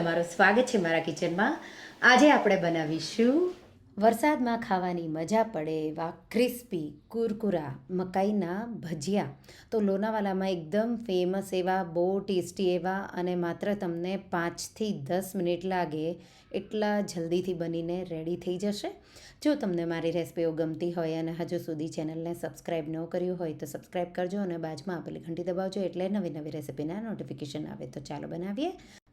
તમારું સ્વાગત છે મારા કિચનમાં. આજે આપણે બનાવીશું વરસાદમાં ખાવાની મજા પડે એવા ક્રિસ્પી કુરકુરા મકાઈના ભજીયા. તો લોનાવાલામાં એકદમ ફેમસ એવા, બહુ ટેસ્ટી એવા અને માત્ર તમને પાંચથી દસ મિનિટ લાગે એટલા જલ્દીથી બનીને રેડી થઈ જશે. જો તમને મારી રેસિપીઓ ગમતી હોય અને હજુ સુધી ચેનલને સબસ્ક્રાઈબ ન કર્યું હોય તો સબસ્ક્રાઈબ કરજો અને બાજુમાં આપેલી ઘંટી દબાવજો એટલે નવી નવી રેસિપીના નોટિફિકેશન આવે. તો ચાલો બનાવીએ.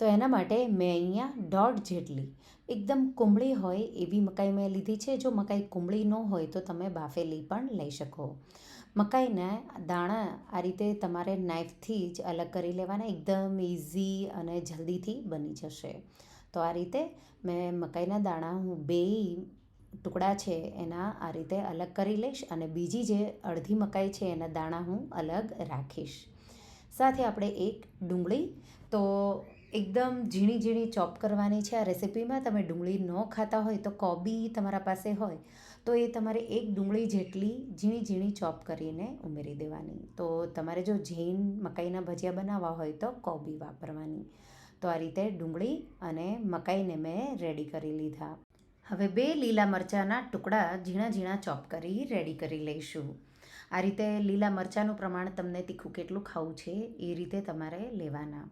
તો એના માટે મેં અહીંયા દોઢ જેટલી. એકદમ કુંબળી હોય એવી મકાઈ મેં લીધી છે. જો મકાઈ કુંબળી ન હોય તો તમે બાફેલી પણ લઈ શકો. મકાઈના દાણા આ રીતે તમારે નાઇફથી જ અલગ કરી લેવાના. એકદમ ઇઝી અને જલ્દીથી બની જશે. તો આ રીતે મેં મકાઈના દાણા હું બે ટુકડા છે એના આ રીતે અલગ કરી લઈશ અને બીજી જે અડધી મકાઈ છે એના દાણા હું અલગ રાખીશ. સાથે આપણે એક ડુંગળી. તો એકદમ ઝીણી ઝીણી ચોપ કરવાની છે આ રેસિપીમાં. તમે ડુંગળી ન ખાતા હોય તો કોબી તમારા પાસે હોય તો એ તમારે એક ડુંગળી જેટલી ઝીણી ઝીણી ચોપ કરીને ઉમેરી દેવાની. તો તમારે જો ઝીણ મકાઈના ભજીયા બનાવવા હોય તો કોબી વાપરવાની. તો આ રીતે ડુંગળી અને મકાઈને મેં રેડી કરી લીધા. હવે બે લીલા મરચાંના ટુકડા ઝીણા ઝીણા ચોપ કરી રેડી કરી લઈશું. આ રીતે લીલા મરચાંનું પ્રમાણ તમને તીખું કેટલું ખાવું છે એ રીતે તમારે લેવાના.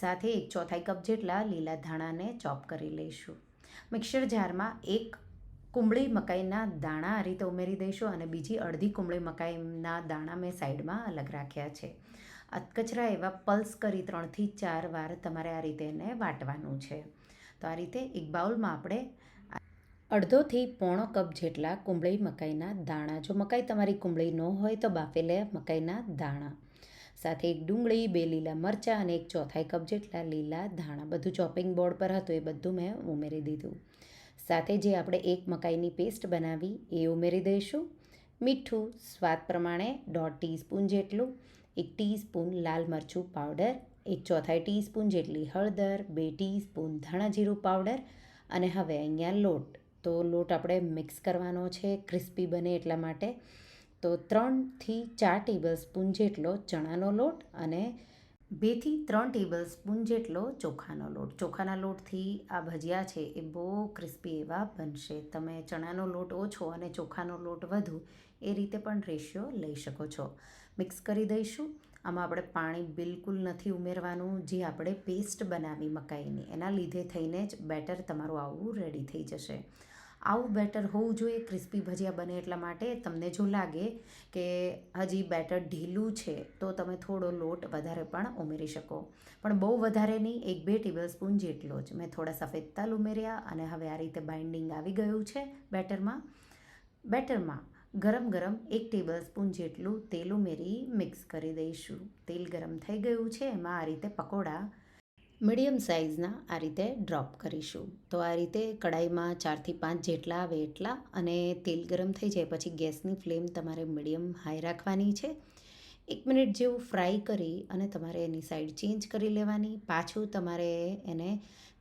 સાથે એક ચોથાઈ કપ જેટલા લીલા ધાણાને ચોપ કરી લઈશું. મિક્સર જારમાં એક કુંબળી મકાઈના દાણા આ રીતે ઉમેરી દઈશું અને બીજી અડધી કુંબળી મકાઈના દાણા મેં સાઈડમાં અલગ રાખ્યા છે. અધકચરા એવા પલ્સ કરી ત્રણથી ચાર વાર તમારે આ રીતે એને વાટવાનું છે. તો આ રીતે એક બાઉલમાં આપણે અડધોથી પોણો કપ જેટલા કુંબળી મકાઈના દાણા, જો મકાઈ તમારી કુંબળી ન હોય તો બાફેલા મકાઈના દાણા. સાથે એક ડુંગળી, બે લીલા મરચાં અને એક ચોથાઈ કપ જેટલા લીલા ધાણા. બધું ચોપિંગ બોર્ડ પર હતું, એ બધું મેં ઉમેરી દીધું. સાથે જે આપણે એક મકાઈની પેસ્ટ બનાવી, એ ઉમેરી દઈશું. મીઠું સ્વાદ પ્રમાણે દોઢ ટીસ્પૂન જેટલું, એક ટીસ્પૂન લાલ મરચું પાવડર એક ચોથાઈ ટીસ્પૂન જેટલી હળદર, બે ટીસ્પૂન ધાણા જીરું પાવડર અને હવે અહીંયા લોટ. તો લોટ આપણે મિક્સ કરવાનો છે ક્રિસ્પી બને એટલા માટે. તો ત્રણથી ચાર ટેબલ સ્પૂન જેટલો ચણાનો લોટ અને બેથી ત્રણ ટેબલ સ્પૂન જેટલો ચોખાનો લોટ. ચોખાના લોટથી આ ભજીયા છે એ બહુ ક્રિસ્પી એવા બનશે. તમે ચણાનો લોટ ઓછો અને ચોખાનો લોટ વધુ એ રીતે પણ રેશિયો લઈ શકો છો. મિક્સ કરી દઈશું. આમાં આપણે પાણી બિલકુલ નથી ઉમેરવાનું. જે આપણે પેસ્ટ બનાવી મકાઈની, એના લીધે થઈને જ બેટર તમારું આવું રેડી થઈ જશે. આવું બેટર હોવું જોઈએ, ક્રિસ્પી ભજીયા બને એટલા માટે. તમને જો લાગે કે હજી બેટર ઢીલું છે, તો તમે થોડો લોટ વધારે પણ ઉમેરી શકો. પણ બહુ વધારે નહીં, એક બે ટેબલ સ્પૂન જેટલો જ. મેં થોડા સફેદ તલ ઉમેર્યા અને હવે આ રીતે બાઇન્ડિંગ આવી ગયું છે બેટરમાં. બેટરમાં ગરમ ગરમ એક ટેબલ સ્પૂન જેટલું તેલ ઉમેરી મિક્સ કરી દઈશું. તેલ ગરમ થઈ ગયું છે, એમાં આ રીતે પકોડા મીડિયમ સાઇઝના આ રીતે ડ્રોપ કરીશું. તો આ રીતે કડાઈમાં ચારથી પાંચ જેટલા આવે એટલા અને તેલ ગરમ થઈ જાય પછી ગેસની ફ્લેમ તમારે મીડિયમ હાઈ રાખવાની છે. એક મિનિટ જેવું ફ્રાય કરી અને તમારે એની સાઈડ ચેન્જ કરી લેવાની. પાછું તમારે એને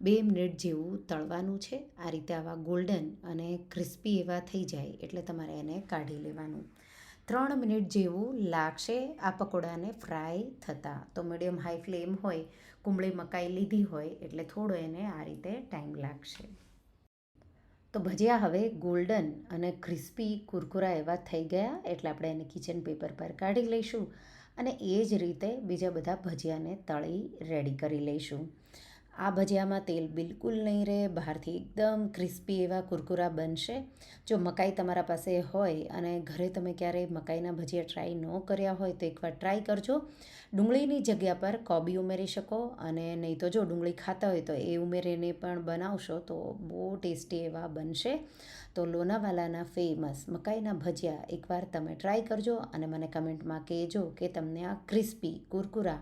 બે મિનિટ જેવું તળવાનું છે. આ રીતે આવા ગોલ્ડન અને ક્રિસ્પી એવા થઈ જાય એટલે તમારે એને કાઢી લેવાનું. ત્રણ મિનિટ જેવું લાગશે આ પકોડાને ફ્રાય થતાં. તો મીડિયમ હાઈ ફ્લેમ હોય, કુંબળી મકાઈ લીધી હોય, એટલે થોડો એને આ રીતે ટાઈમ લાગશે. તો ભજીયા હવે ગોલ્ડન અને ક્રિસ્પી કુરકુરા એવા થઈ ગયા, એટલે આપણે એને કિચન પેપર પર કાઢી લઈશું અને એ જ રીતે બીજા બધા ભજીયાને તળી રેડી કરી લઈશું. આ ભજીયામાં તેલ બિલકુલ નહીં રહે, બહારથી એકદમ ક્રિસ્પી એવા કુરકુરા બનશે. જો મકાઈ તમારા પાસે હોય અને ઘરે તમે ક્યારેય મકાઈના ભજીયા ટ્રાય ન કર્યા હોય તો એકવાર ટ્રાય કરજો. ડુંગળીની જગ્યા પર કોબી ઉમેરી શકો અને નહીં તો જો ડુંગળી ખાતા હોય તો એ ઉમેરીને પણ બનાવશો તો બહુ ટેસ્ટી એવા બનશે. તો લોનાવાલાના ફેમસ મકાઈના ભજીયા એકવાર તમે ટ્રાય કરજો અને મને કમેન્ટમાં કહેજો કે તમને આ ક્રિસ્પી કુરકુરા